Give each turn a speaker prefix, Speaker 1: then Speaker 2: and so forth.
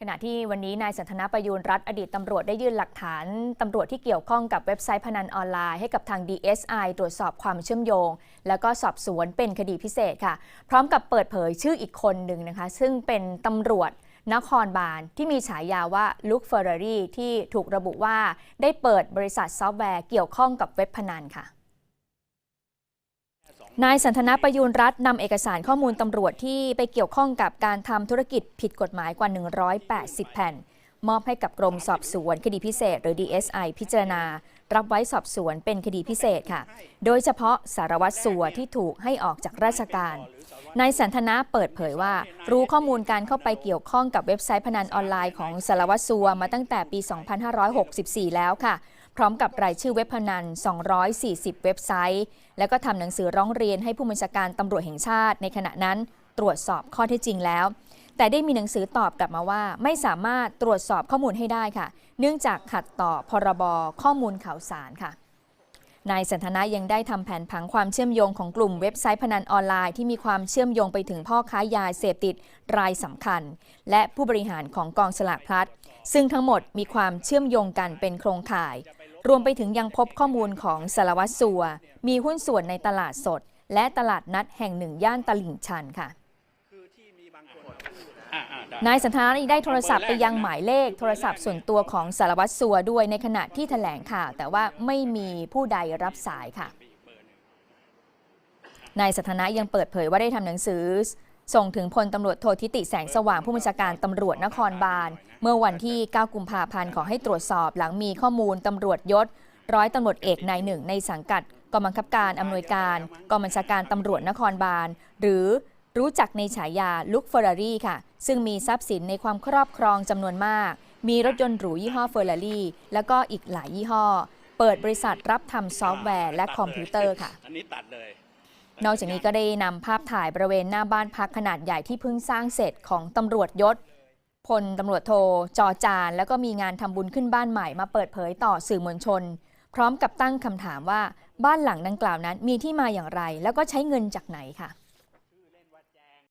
Speaker 1: ขณะที่วันนี้นายสันทนาประยูรรัฐอดีตตำรวจได้ยื่นหลักฐานตำรวจที่เกี่ยวข้องกับเว็บไซต์พนันออนไลน์ให้กับทาง DSI ตรวจสอบความเชื่อมโยง แล้วก็สอบสวนเป็นคดีพิเศษค่ะ พร้อมกับเปิดเผยชื่ออีกคนหนึ่งนะคะ ซึ่งเป็นตำรวจนครบาลที่มีฉายาว่าลุคเฟอร์รารี่ที่ถูกระบุว่าได้เปิดบริษัทซอฟต์แวร์เกี่ยวข้องกับเว็บพนันค่ะ นายสันทนาประยูรรัฐนำเอกสารข้อมูลตำรวจที่ไปเกี่ยวข้องกับการทำธุรกิจผิดกฎหมายกว่า 180 แผ่น มอบให้กับกรมสอบสวนคดีพิเศษ หรือ DSI พิจารณา รับไว้สอบสวนเป็นคดีพิเศษค่ะ โดยเฉพาะสารวัตรสัวที่ถูกให้ออกจากราชการ นายสันทนาเปิดเผยว่า รู้ข้อมูลการเข้าไปเกี่ยวข้องกับเว็บไซต์พนันออนไลน์ของสารวัตรสัวมาตั้งแต่ปี 2564 แล้วค่ะ พร้อมกับรายชื่อเว็บพนัน 240 เว็บไซต์ แล้วก็ทำหนังสือร้องเรียนให้ผู้บัญชาการตำรวจแห่งชาติในขณะนั้นตรวจสอบข้อเท็จจริงแล้ว แต่ได้มีหนังสือตอบกลับมาว่า ไม่สามารถตรวจสอบข้อมูลให้ได้ค่ะ เนื่องจากขัดต่อพรบข้อมูลข่าวสารค่ะนายสันทนายังได้ทำแผนผังความเชื่อมโยงของกลุ่มเว็บไซต์พนันออนไลน์ที่มีความเชื่อมโยงไปถึงพ่อค้ายาเสพติดรายสำคัญ และผู้บริหารของกองสลากพลัด ซึ่งทั้งหมดมีความเชื่อมโยงกันเป็นโครงข่าย รวมไปถึงยังพบข้อมูลของสารวัตรสัว มีหุ้นส่วนในตลาดสด และตลาดนัดแห่งหนึ่งย่านตลิ่งชันค่ะนายสันทนาได้โทรศัพท์ไปยังหมายเลขโทรศัพท์ส่วนตัวของสารวัตรสัวด้วยในขณะที่แถลงข่าว แต่ว่าไม่มีผู้ใดรับสายค่ะนายสันทนายังเปิดเผยว่าได้ทำหนังสือ ส่งถึงพลตำรวจโททิติแสงสว่างผู้บัญชาการตำรวจนครบาล เมื่อวันที่ 9 กุมภาพันธ์ขอให้ตรวจสอบหลังมีข้อมูลตำรวจยศ ร้อยตำรวจเอกนายหนึ่งในสังกัดกองบังคับการอำนวยการกองบัญชาการตำรวจนครบาล หรือรู้จักในฉายาลุคเฟอร์รารี่ค่ะ ซึ่งมีทรัพย์สินในความครอบครองจำนวนมาก มีรถยนต์หรูยี่ห้อเฟอร์รารี่แล้วก็อีกหลายยี่ห้อ เปิดบริษัทรับทำซอฟต์แวร์และคอมพิวเตอร์ค่ะ
Speaker 2: อันนี้ตัดเลย
Speaker 1: นอกจากนี้ก็ได้นำภาพถ่ายบริเวณหน้าบ้านพักขนาดใหญ่ที่เพิ่งสร้างเสร็จของตำรวจยศพลตำรวจโทจอจาน แล้วก็มีงานทำบุญขึ้นบ้านใหม่มาเปิดเผยต่อสื่อมวลชน พร้อมกับตั้งคำถามว่าบ้านหลังดังกล่าวนั้นมีที่มาอย่างไร แล้วก็ใช้เงินจากไหนค่ะ